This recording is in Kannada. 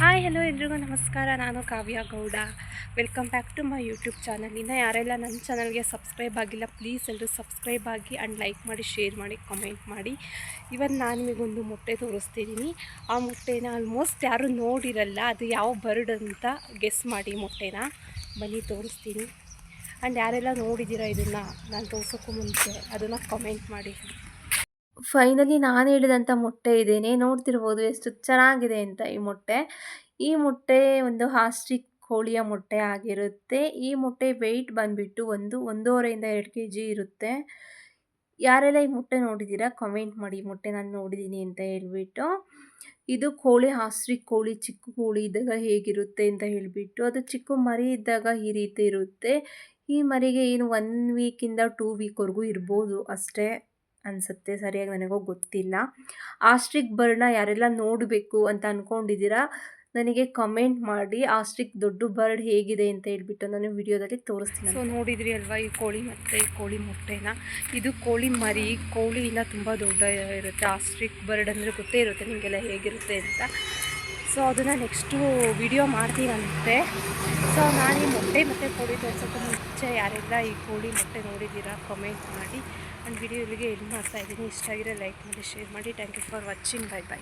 ಹಾಯ್ ಹಲೋ ಎಲ್ರಿಗೂ ನಮಸ್ಕಾರ. ನಾನು Kavya Gowda. Welcome back to my YouTube channel ಇನ್ನು ಯಾರೆಲ್ಲ ನನ್ನ ಚಾನಲ್ಗೆ ಸಬ್ಸ್ಕ್ರೈಬ್ ಆಗಿಲ್ಲ ಪ್ಲೀಸ್ ಎಲ್ಲರೂ ಸಬ್ಸ್ಕ್ರೈಬ್ ಆಗಿ ಆ್ಯಂಡ್ ಲೈಕ್ ಮಾಡಿ ಶೇರ್ ಮಾಡಿ ಕಮೆಂಟ್ ಮಾಡಿ. ಇವತ್ತು ನಾನು ನಿಮಗೊಂದು ಮೊಟ್ಟೆ ತೋರಿಸ್ತಿದ್ದೀನಿ ಆ ಮೊಟ್ಟೆನ ಆಲ್ಮೋಸ್ಟ್ ಯಾರೂ ನೋಡಿರಲ್ಲ, ಅದು ಯಾವ ಬರ್ಡ್ ಅಂತ ಗೆಸ್ ಮಾಡಿ ಮೊಟ್ಟೆನ. ಬನ್ನಿ, ತೋರಿಸ್ತೀನಿ. ಆ್ಯಂಡ್ ಯಾರೆಲ್ಲ ನೋಡಿದ್ದೀರಾ ಇದನ್ನು, ನಾನು ತೋರ್ಸೋಕ್ಕೂ ಮುಂಚೆ, ಅದನ್ನು ಕಮೆಂಟ್ ಮಾಡಿ. ಫೈನಲಿ ನಾನು ಹೇಳಿದಂಥ ಮೊಟ್ಟೆ ಇದೇನೆ. ನೋಡ್ತಿರ್ಬೋದು ಎಷ್ಟು ಚೆನ್ನಾಗಿದೆ ಅಂತ ಈ ಮೊಟ್ಟೆ. ಈ ಮೊಟ್ಟೆ ಒಂದು ಹಾಸ್ಟ್ರಿಕ್ ಕೋಳಿಯ ಮೊಟ್ಟೆ ಆಗಿರುತ್ತೆ. ಈ ಮೊಟ್ಟೆ ವೆಯ್ಟ್ ಬಂದುಬಿಟ್ಟು ಒಂದು ಒಂದೂವರೆಯಿಂದ ಎರಡು ಕೆ ಜಿ ಇರುತ್ತೆ. ಯಾರೆಲ್ಲ ಈ ಮೊಟ್ಟೆ ನೋಡಿದ್ದೀರಾ ಕಮೆಂಟ್ ಮಾಡಿ ಮೊಟ್ಟೆ ನಾನು ನೋಡಿದ್ದೀನಿ ಅಂತ ಹೇಳ್ಬಿಟ್ಟು. ಇದು ಕೋಳಿ ಹಾಸ್ಟ್ರಿಕ್ ಕೋಳಿ, ಚಿಕ್ಕ ಕೋಳಿ ಇದ್ದಾಗ ಹೇಗಿರುತ್ತೆ ಅಂತ ಹೇಳಿಬಿಟ್ಟು. ಅದು ಚಿಕ್ಕ ಮರಿ ಇದ್ದಾಗ ಈ ರೀತಿ ಇರುತ್ತೆ. ಈ ಮರಿಗೆ ಏನು ಒನ್ ವೀಕಿಂದ ಟೂ ವೀಕ್ವರೆಗೂ ಇರ್ಬೋದು ಅಷ್ಟೇ. ಅನಿಸುತ್ತೆ ಸರಿಯಾಗಿ ನನಗೂ ಗೊತ್ತಿಲ್ಲ. ಆಸ್ಟ್ರಿಕ್ ಬರ್ಡ್ನ ಯಾರೆಲ್ಲ ನೋಡಬೇಕು ಅಂತ ಅಂದ್ಕೊಂಡಿದ್ದೀರಾ ನನಗೆ ಕಮೆಂಟ್ ಮಾಡಿ ಆಸ್ಟ್ರಿಕ್ ದೊಡ್ಡ ಬರ್ಡ್ ಹೇಗಿದೆ ಅಂತ ಹೇಳ್ಬಿಟ್ಟು ನಾನು ವಿಡಿಯೋದಲ್ಲಿ ತೋರಿಸ್ತೀನಿ ಸೊ ನೋಡಿದ್ರಿ ಅಲ್ವಾ ಈ ಕೋಳಿ ಮತ್ತು ಈ ಕೋಳಿ ಮೊಟ್ಟೆನ? ಇದು ಕೋಳಿ ಮರಿ ಕೋಳಿಯಿಂದ ತುಂಬ ದೊಡ್ಡ ಇರುತ್ತೆ. ಆಸ್ಟ್ರಿಕ್ ಬರ್ಡ್ ಅಂದರೆ ಗೊತ್ತೇ ಇರುತ್ತೆ ನಿಮಗೆಲ್ಲ ಹೇಗಿರುತ್ತೆ ಅಂತ. ಸೊ ಅದನ್ನು ನೆಕ್ಸ್ಟು ವಿಡಿಯೋ ಮಾಡ್ತೀನಂತೆ ಸೊ ನಾನು ಈ ಮೊಟ್ಟೆ ಮತ್ತು ಕೋಳಿ ತೋರ್ಸೋಕ್ಕೂ ಮುಂಚೆ ಯಾರೆಲ್ಲ ಈ ಕೋಳಿ ಮೊಟ್ಟೆ ನೋಡಿದ್ದೀರಾ ಕಮೆಂಟ್ ಮಾಡಿ. ಆ್ಯಂಡ್ ವಿಡಿಯೋ ಇಲ್ಲಿಗೆ ಮಾಡ್ತಾ ಇದ್ದೀನಿ. ಇಷ್ಟ ಆಗಿರೋ ಲೈಕ್ ಮಾಡಿ ಶೇರ್ ಮಾಡಿ. Thank you for watching bye bye